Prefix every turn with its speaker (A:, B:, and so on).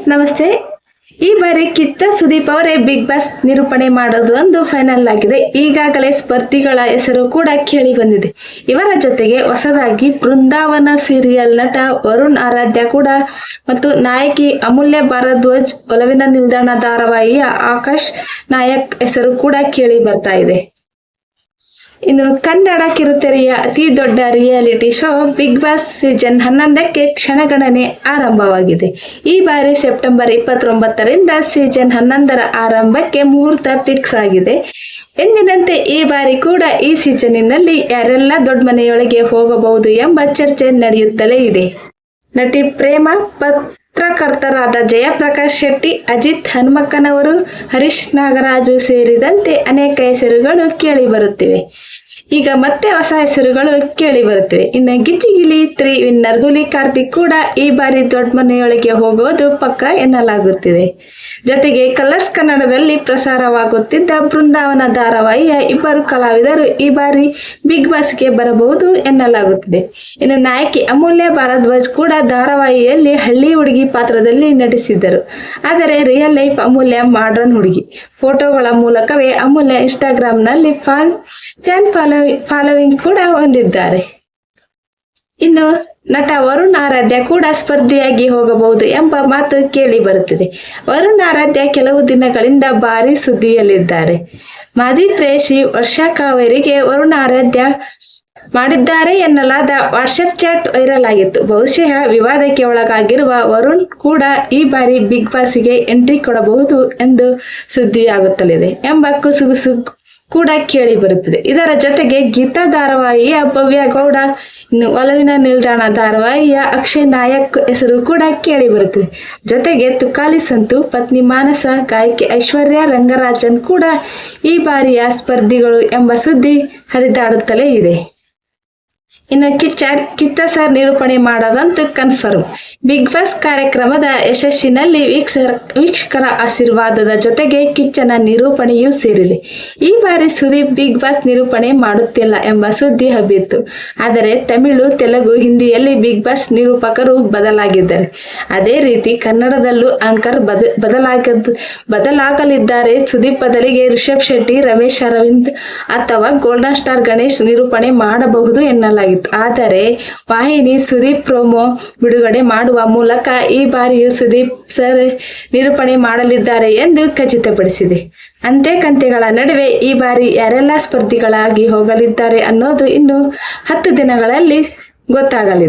A: Friends ನಮಸ್ತೆ. ಈ ಬಾರಿ ಕಿಚ್ಚ ಸುದೀಪ್ ಅವರೇ ಬಿಗ್ ಬಾಸ್ ನಿರೂಪಣೆ ಮಾಡೋದು ಒಂದು ಫೈನಲ್ ಆಗಿದೆ. ಈಗಾಗಲೇ ಸ್ಪರ್ಧಿಗಳ ಹೆಸರು ಕೂಡ ಕೇಳಿ ಬಂದಿದೆ. ಇವರ ಜೊತೆಗೆ ಹೊಸದಾಗಿ ಬೃಂದಾವನ ಸೀರಿಯಲ್ ನಟ ವರುಣ್ ಆರಾಧ್ಯ ಕೂಡ ಮತ್ತು ನಾಯಕಿ ಅಮೂಲ್ಯ ಭಾರದ್ವಾಜ್ ಒಲವಿನ ನಿಲ್ದಾಣ ಧಾರಾವಾಹಿಯ ಆಕಾಶ್ ನಾಯಕ್ ಹೆಸರು ಕೂಡ ಕೇಳಿ ಬರ್ತಾ ಇದೆ. ಇನ್ನು ಕನ್ನಡ ಕಿರುತೆರೆಯ ಅತಿ ದೊಡ್ಡ reality show Bigg Boss season ಹನ್ನೊಂದಕ್ಕೆ ಕ್ಷಣಗಣನೆ ಆರಂಭವಾಗಿದೆ. ಈ ಬಾರಿ ಸೆಪ್ಟೆಂಬರ್ ಇಪ್ಪತ್ತೊಂಬತ್ತರಿಂದ ಸೀಸನ್ ಹನ್ನೊಂದರ ಆರಂಭಕ್ಕೆ ಮುಹೂರ್ತ ಫಿಕ್ಸ್ ಆಗಿದೆ. ಎಂದಿನಂತೆ ಈ ಬಾರಿ ಕೂಡ ಈ ಸೀಸನ್ನಿನಲ್ಲಿ ಯಾರೆಲ್ಲ ದೊಡ್ಡ ಮನೆಯೊಳಗೆ ಹೋಗಬಹುದು ಎಂಬ ಚರ್ಚೆ ನಡೆಯುತ್ತಲೇ ಇದೆ. ನಟಿ ಪ್ರೇಮ ಪತ್ರಕರ್ತರಾದ ಜಯಪ್ರಕಾಶ್ ಶೆಟ್ಟಿ ಅಜಿತ್ ಹನುಮಕ್ಕನವರು ಹರೀಶ್ ನಾಗರಾಜು ಸೇರಿದಂತೆ ಅನೇಕ ಹೆಸರುಗಳು ಕೇಳಿ ಬರುತ್ತಿವೆ ಈಗ ಮತ್ತೆ ಹೊಸ ಹೆಸರುಗಳು ಕೇಳಿ ಬರುತ್ತಿವೆ. ಇನ್ನು ಗಿಚ್ಚಿಗಿಲಿ ತ್ರೀ ವಿನ್ನರ್ ಹುಲಿ ಕಾರ್ತಿಕ್ ಕೂಡ ಈ ಬಾರಿ ದೊಡ್ಡ ಮನೆಯೊಳಗೆ ಹೋಗುವುದು ಪಕ್ಕ ಎನ್ನಲಾಗುತ್ತಿದೆ. ಜೊತೆಗೆ ಕಲರ್ಸ್ ಕನ್ನಡದಲ್ಲಿ ಪ್ರಸಾರವಾಗುತ್ತಿದ್ದ ಬೃಂದಾವನ ಧಾರಾವಾಹಿಯ ಇಬ್ಬರು ಕಲಾವಿದರು ಈ ಬಾರಿ ಬಿಗ್ ಬಾಸ್ಗೆ ಬರಬಹುದು ಎನ್ನಲಾಗುತ್ತಿದೆ. ಇನ್ನು ನಾಯಕಿ ಅಮೂಲ್ಯ ಭಾರದ್ವಾಜ್ ಕೂಡ ಧಾರಾವಾಹಿಯಲ್ಲಿ ಹಳ್ಳಿ ಹುಡುಗಿ ಪಾತ್ರದಲ್ಲಿ ನಟಿಸಿದ್ದರು. ಆದರೆ ರಿಯಲ್ ಲೈಫ್ ಅಮೂಲ್ಯ ಮಾಡ್ರನ್ ಹುಡುಗಿ. ಫೋಟೋಗಳ ಮೂಲಕವೇ ಅಮೂಲ್ಯ ಇನ್ಸ್ಟಾಗ್ರಾಮ್ನಲ್ಲಿ ಫ್ಯಾನ್ ಫ್ಯಾನ್ ಫಾಲೋ ಫಾಲೋವಿಂಗ್ ಕೂಡ ಹೊಂದಿದ್ದಾರೆ. ಇನ್ನು ನಟ ವರುಣ್ ಆರಾಧ್ಯ ಕೂಡ ಸ್ಪರ್ಧಿಯಾಗಿ ಹೋಗಬಹುದು ಎಂಬ ಮಾತು ಕೇಳಿ ಬರುತ್ತಿದೆ. ವರುಣ್ ಆರಾಧ್ಯ ಕೆಲವು ದಿನಗಳಿಂದ ಭಾರಿ ಸುದ್ದಿಯಲ್ಲಿದ್ದಾರೆ. ಮಾಜಿ ಪ್ರೇಯಸಿ ವರ್ಷಾ ಕಾವೇರಿಗೆ ವರುಣ್ ಆರಾಧ್ಯ ಮಾಡಿದ್ದಾರೆ ಎನ್ನಲಾದ ವಾಟ್ಸಪ್ ಚಾಟ್ ವೈರಲ್ ಆಗಿತ್ತು ಬಹುಶಃ ವಿವಾದಕ್ಕೆ ಒಳಗಾಗಿರುವ ವರುಣ್ ಕೂಡ ಈ ಬಾರಿ ಬಿಗ್ ಬಾಸ್ಗೆ ಎಂಟ್ರಿ ಕೊಡಬಹುದು ಎಂದು ಸುದ್ದಿಯಾಗುತ್ತಲಿದೆ ಎಂಬ ಕುಸುಗುಸು ಕೂಡ ಕೇಳಿ ಬರುತ್ತದೆ. ಇದರ ಜೊತೆಗೆ ಗೀತಾ ಧಾರಾವಾಹಿಯ ಭವ್ಯ ಗೌಡ, ಇನ್ನು ಒಲವಿನ ನಿಲ್ದಾಣ ಧಾರಾವಾಹಿಯ ಅಕ್ಷಯ್ ನಾಯಕ್ ಹೆಸರು ಕೂಡ ಕೇಳಿ ಬರುತ್ತದೆ. ಜೊತೆಗೆ ತುಕಾಲಿ ಸಂತು, ಪತ್ನಿ ಮಾನಸ, ಗಾಯಕಿ ಐಶ್ವರ್ಯ, ರಂಗರಾಜನ್ ಕೂಡ ಈ ಬಾರಿಯ ಸ್ಪರ್ಧಿಗಳು ಎಂಬ ಸುದ್ದಿ ಹರಿದಾಡುತ್ತಲೇ ಇದೆ. ಇನ್ನು ಕಿಚ್ಚ ಕಿಚ್ಚ ಸರ್ ನಿರೂಪಣೆ ಮಾಡೋದಂತೂ ಕನ್ಫರ್ಮ್ ಬಿಗ್ ಬಾಸ್ ಕಾರ್ಯಕ್ರಮದ ಯಶಸ್ಸಿನಲ್ಲಿ ವೀಕ್ಷರ, ವೀಕ್ಷಕರ ಆಶೀರ್ವಾದದ ಜೊತೆಗೆ ಕಿಚ್ಚನ ನಿರೂಪಣೆಯೂ ಸೇರಿದೆ. ಈ ಬಾರಿ ಸುದೀಪ್ ಬಿಗ್ ಬಾಸ್ ನಿರೂಪಣೆ ಮಾಡುತ್ತಿಲ್ಲ ಎಂಬ ಸುದ್ದಿ ಹಬ್ಬಿತ್ತು. ಆದರೆ ತಮಿಳು, ತೆಲುಗು, ಹಿಂದಿಯಲ್ಲಿ ಬಿಗ್ ಬಾಸ್ ನಿರೂಪಕರು ಬದಲಾಗಿದ್ದಾರೆ. ಅದೇ ರೀತಿ ಕನ್ನಡದಲ್ಲೂ ಆಂಕರ್ ಬದ ಬದಲಾಗದ್ದು ಬದಲಾಗಲಿದ್ದಾರೆ. ಸುದೀಪ್ ಬದಲಿಗೆ ರಿಷಬ್ ಶೆಟ್ಟಿ, ರಮೇಶ್ ಅರವಿಂದ್ ಅಥವಾ ಗೋಲ್ಡನ್ ಸ್ಟಾರ್ ಗಣೇಶ್ ನಿರೂಪಣೆ ಮಾಡಬಹುದು ಆದರೆ ವಾಹಿನಿ ಸುದೀಪ್ ಪ್ರೋಮೋ ಬಿಡುಗಡೆ ಮಾಡುವ ಮೂಲಕ ಈ ಬಾರಿಯೂ ಸುದೀಪ್ ಸರ್ ನಿರೂಪಣೆ ಮಾಡಲಿದ್ದಾರೆ ಎಂದು ಖಚಿತಪಡಿಸಿದೆ. ಅಂತೆ ಕಂತೆಗಳ ನಡುವೆ ಈ ಬಾರಿ ಯಾರೆಲ್ಲ ಸ್ಪರ್ಧಿಗಳಾಗಿ ಹೋಗಲಿದ್ದಾರೆ ಅನ್ನೋದು ಇನ್ನು ಹತ್ತು ದಿನಗಳಲ್ಲಿ ಗೊತ್ತಾಗಲಿದೆ